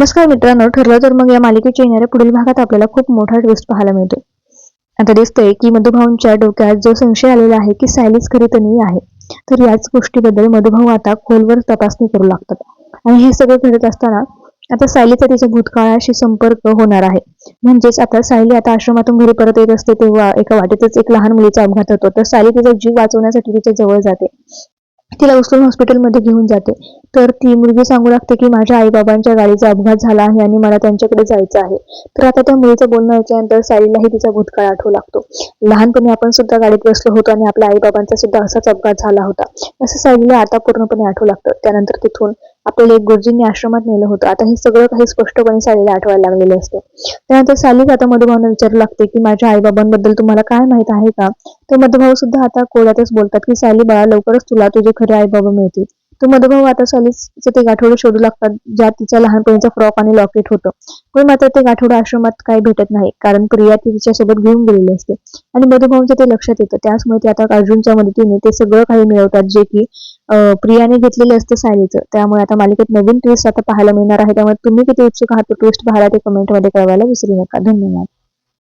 नमस्कार मित्रांनो ठरलं तर मग या मालिकेच्या येणाऱ्या पुढील भागात आपल्याला खूप मोठा ट्विस्ट पाहायला मिळतो. आता दिसतंय की मधुभाऊंच्या डोक्यात जो संशय आलेला आहे की सायलीच खरी तनी आहे तर याच गोष्टीबद्दल मधुभाऊ आता खोलवर तपासणी करू लागतात. आणि हे सगळं घडत असताना आता सायलीचा तिच्या भूतकाळाशी संपर्क होणार आहे. म्हणजेच आता सायली आता आश्रमातून घरी परत येत असते तेव्हा एका वाटेतच एक लहान मुलीचा अपघात होतो. तर सायली तिचा जीव वाचवण्यासाठी तिच्या जवळ जाते. तिला उचलून हॉस्पिटलमध्ये घेऊन जाते. तर ती मुलगी सांगू लागते की माझ्या आईबाबांच्या गाडीचा अपघात झाला आहे आणि मला त्यांच्याकडे जायचं आहे. तर आता त्या मुलीचं बोलणं ऐकल्यानंतर साईलाही तिचा भूतकाळ आठवू लागतो. लहानपणी आपण सुद्धा गाडीत बसलो होतो आणि आपल्या आईबाबांचा सुद्धा असाच अपघात झाला होता. असं सायलीला आता पूर्णपणे आठवू लागतं. त्यानंतर तिथून आपल्याला एक गुरुजींनी आश्रमात नेलं होतं. आता हे सगळं काही स्पष्टपणे सायलीला आठवायला लागलेलं असतं. त्यानंतर सायली आता मधुभावना विचारू लागते की माझ्या आईबाबांबद्दल तुम्हाला काय माहीत आहे का? तर मधुभाऊ सुद्धा आता कोड्यातच बोलतात की साली बाळा लवकरच तुला तुझे खरे आईबाबा मिळतील. तू मधुभाऊ आता सालीचं ते गाठोडे शोधू लागतात ज्यात तिच्या लहानपणीचा फ्रॉक आणि लॉकेट होतं. पण मात्र ते गाठोडं आश्रमात काही भेटत नाही कारण प्रिया ती तिच्यासोबत घेऊन गेलेली असते. आणि मधुभाऊंच्या ते लक्षात येतं. त्याचमुळे ते आता अर्जुनच्या मदतीने ते सगळं काही मिळवतात जे की प्रियाने घेतलेलं असतं सायलीचं त्यामुळे आता मालिकेत नवीन ट्विस्ट आता पाहायला मिळणार आहे. त्यामुळे तुम्ही किती उत्सुक आहात ट्विस्ट पाहायला ते कमेंटमध्ये कळवायला विसरू नका. धन्यवाद.